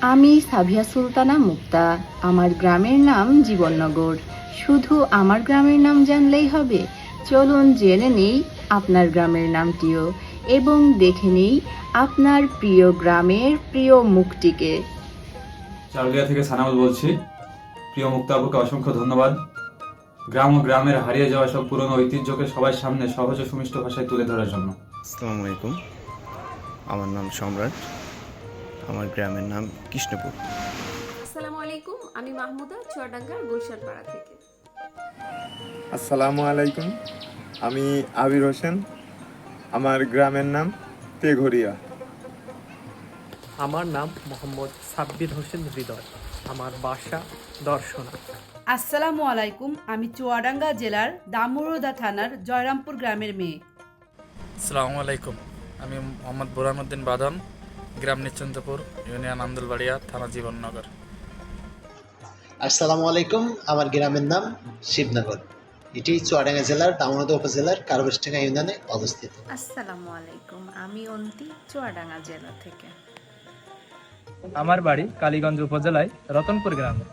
আমি সাভিয়া সুলতানা মুক্তা। আমার গ্রামের নাম জীবননগর। শুধু আমার গ্রামের নাম জানলেই হবে। চলুন জেনে নেই আপনার গ্রামের নামটিও এবং দেখে নেই আপনার প্রিয় গ্রামের প্রিয় মুখটিকে চারুলিয়া থেকে সানাউল বলছি। প্রিয় মুক্তাবুকে অসংখ্য ধন্যবাদ। গ্রাম ও গ্রামের হারিয়ে যাওয়া সব পুরনো ঐতিহ্যকে সবার সামনে সহজ ও সুমিষ্ট ভাষায় তুলে ধরার জন্য। আসসালামু আলাইকুম। আমার নাম সম্রাট। আমার গ্রামের নাম কৃষ্ণপুর। আসসালামু আলাইকুম আমি মাহমুদা চুয়াডাঙ্গার গুলশান পাড়া থেকে। আসসালামু আলাইকুম আমি আবির হোসেন আমার গ্রামের নাম তেঘরিয়া। আমার নাম মোহাম্মদ সাব্বির হোসেন হৃদয় আমার বাসা দর্শনা। আসসালামু আলাইকুম আমি চুয়াডাঙ্গা জেলার দামুরদা থানার জয়রামপুর গ্রামের মেয়ে। আসসালামু আলাইকুম আমি মোহাম্মদ বুরহানুদ্দিন বাদন গ্রাম নিশ্চন্তপুর ইউনিয়ন আন্দুলবাড়িয়া থানা জীবননগর। আসসালামু আলাইকুম আমার গ্রামের নাম শিবনগর। এটি চুয়াডাঙ্গা জেলার দামোদর উপজেলার কারবেস্টাঙ্গা ইউনিয়নে অবস্থিত। আসসালামু আলাইকুম আমি অন্তি চুয়াডাঙ্গা জেলা থেকে। আমার বাড়ি কালীগঞ্জ উপজেলায় রতনপুর গ্রামে।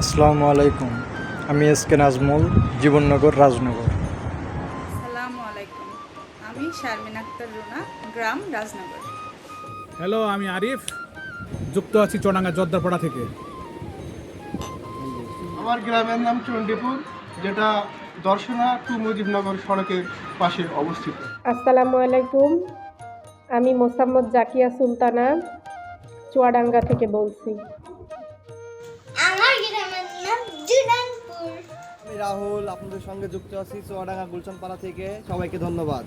আসসালামু আলাইকুম আমি এস কে নাজমুল জীবননগর রাজনগর। আসসালামু আলাইকুম আমি শারমিন আক্তার রুনা গ্রাম রাজনগর। হ্যালো আমি আরিফ। যুক্ত আছি চনাঙ্গা জর্দারপাড়া থেকে। আমার গ্রামের নাম চণ্ডীপুর যেটা দর্শনা টু মুজিবনগর সড়কের পাশে অবস্থিত। আসসালামু আলাইকুম। আমি মোসাম্মদ জাকিয়া সুলতানা চুয়াডাঙ্গা থেকে বলছি। আমার আমি রাহুল আপনাদের সঙ্গে যুক্ত আছি চুয়াডাঙ্গা গুলশানপাড়া থেকে। সবাইকে ধন্যবাদ।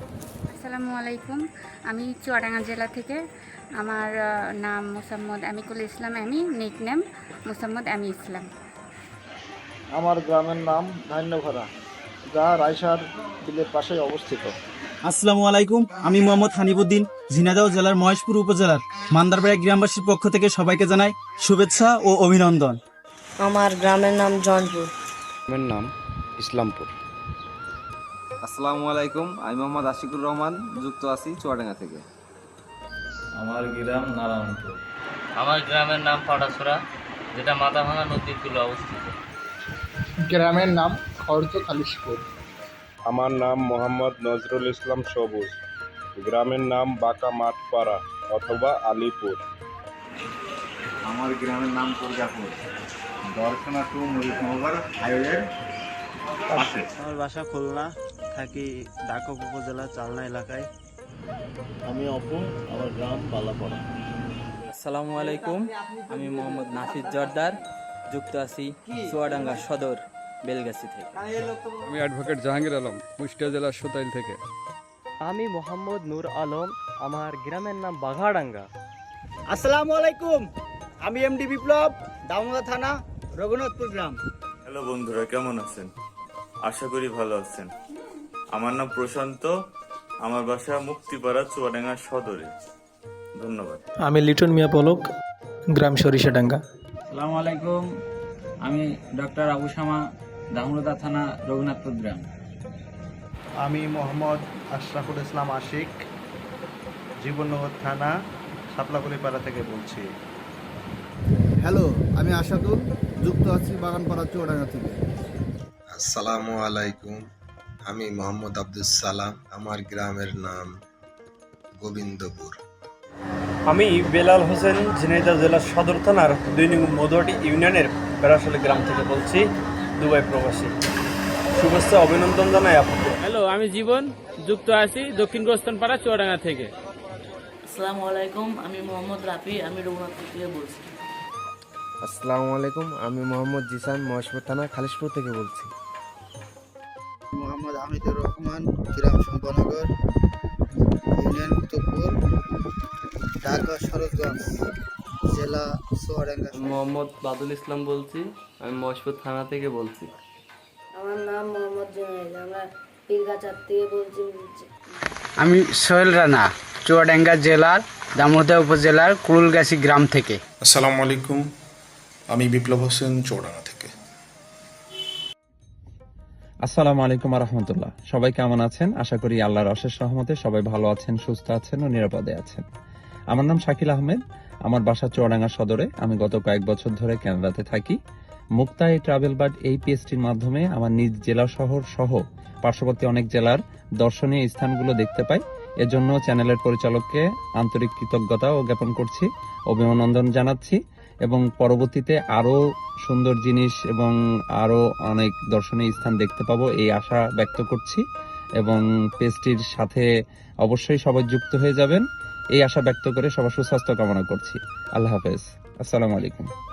আসসালামু আলাইকুম। আমি চুয়াডাঙ্গা জেলা থেকে। আমার নাম মোসাম্মদ আমিকুল ইসলাম আমি নিক নেম মোসাম্মদ আমি ইসলাম। আমার গ্রামের নাম ধান্যভরা যা রায়সার বিলের পাশে অবস্থিত। আসসালামু আলাইকুম আমি মোহাম্মদ হানিবুদ্দিন ঝিনাইদহ জেলার মহেশপুর উপজেলার মান্দারপাড়া গ্রামবাসীর পক্ষ থেকে সবাইকে জানাই শুভেচ্ছা ও অভিনন্দন। আমার গ্রামের নাম জনপুর গ্রামের নাম ইসলামপুর। আসসালামু আলাইকুম আমি মোহাম্মদ আশিকুর রহমান যুক্ত আছি চুয়াডাঙ্গা থেকে। আমার গ্রাম নারায়ণপুর। আমার গ্রামের নাম পাটাছড়া যেটা মাথাভাঙা নদীর কূলে অবস্থিত। গ্রামের নাম খর্দ খালিশপুর আমার নাম মোহাম্মদ নজরুল ইসলাম সবুজ। গ্রামের নাম বাঁকা মাঠপাড়া অথবা আলিপুর। আমার গ্রামের নাম দুর্গাপুর। দর্শনা টু মুজিবনগর হাইওয়ের পাশে। আমার বাসা খুলনা থাকি ডাকক উপজেলা চালনা এলাকায়। আমি অপু আমার গ্রাম বালাপাড়া। আসসালামু আলাইকুম আমি মোহাম্মদ নাফিজ জর্দার যুক্ত আছি চুয়াডাঙ্গা সদর বেলগাছি থেকে। আমি অ্যাডভোকেট জাহাঙ্গীর আলম কুষ্টিয়া জেলার সোতাইল থেকে। আমি মোহাম্মদ নূর আলম আমার গ্রামের নাম বাঘাডাঙ্গা। আসসালামু আলাইকুম আমি এমডি বিপ্লব দামোদা থানা রঘুনাথপুর গ্রাম। হ্যালো বন্ধুরা কেমন আছেন? আশা করি ভালো আছেন। আমার নাম প্রশান্ত আমার বাসা মুক্তিপাড়া চুয়াডাঙ্গা সদরে। ধন্যবাদ। আমি লিটন মিয়া পলক গ্রাম সরিষাডাঙ্গা। সালাম আলাইকুম আমি ডক্টর আবু শামা দামোদা থানা রঘুনাথপুর গ্রাম। আমি মোহাম্মদ আশরাফুল ইসলাম আশিক জীবননগর থানা সাপলাকুড়িপাড়া থেকে বলছি। হ্যালো আমি আশাদুল যুক্ত আছি বাগানপাড়া চুয়াডাঙ্গা থেকে। আসসালামু আলাইকুম আমি মোহাম্মদ আব্দুল সালাম আমার গ্রামের নাম গোবিন্দপুর। আমি বেলাল হোসেন ঝিনাইদহ জেলার সদর থানার দুই নং মধুয়াটি ইউনিয়নের বেড়াশালী গ্রাম থেকে বলছি দুবাই প্রবাসী। শুভেচ্ছা অভিনন্দন জানাই আপনাকে। হ্যালো আমি জীবন যুক্ত আছি দক্ষিণ গোস্তান পাড়া চুয়াডাঙ্গা থেকে। আসসালামু আলাইকুম আমি মোহাম্মদ রাফি আমি রঘুনাথপুর থেকে বলছি। আসসালামু আলাইকুম আমি মোহাম্মদ জিসান মহেশপুর থানা খালিশপুর থেকে বলছি। মোহাম্মদ হামিদুর রহমান গ্রাম শঙ্করনগর ইউনিয়ন কুতুবপুর ঢাকা সরোজগঞ্জ জেলা চুয়াডাঙ্গা মোহাম্মদ বাদুল ইসলাম বলছি আমি মহেশপুর থানা থেকে বলছি। আমার নাম মোহাম্মদ জুনাইদ আমরা পীরগাছার থেকে বলছি আমি সোহেল রানা চুয়াডাঙ্গা জেলার দামোদা উপজেলার কুরুলগাছি গ্রাম থেকে। আসসালামু আলাইকুম। আমি বিপ্লব হোসেন চৌডাঙ্গা থেকে। আসসালামু আলাইকুম রহমতুল্লাহ। সবাই কেমন আছেন? আশা করি আল্লাহর অশেষ রহমতে সবাই ভালো আছেন, সুস্থ আছেন ও নিরাপদে আছেন। আমার নাম শাকিল আহমেদ। আমার বাসা চুয়াডাঙ্গা সদরে। আমি গত কয়েক বছর ধরে কানাডাতে থাকি। মুক্তা এই ট্রাভেল বাট এই পিএসটির মাধ্যমে আমার নিজ জেলা শহর সহ পার্শ্ববর্তী অনেক জেলার দর্শনীয় স্থানগুলো দেখতে পাই। এজন্য চ্যানেলের পরিচালককে আন্তরিক কৃতজ্ঞতা ও জ্ঞাপন করছি। অভিনন্দন জানাচ্ছি। এবং পরবর্তীতে আরও সুন্দর জিনিস এবং আরও অনেক দর্শনীয় স্থান দেখতে পাবো, এই আশা ব্যক্ত করছি। এবং পেজটির সাথে অবশ্যই সবাই যুক্ত হয়ে যাবেন। এই আশা ব্যক্ত করে সবার সুস্বাস্থ্য কামনা করছি। আল্লাহ হাফেজ। আসসালামু আলাইকুম।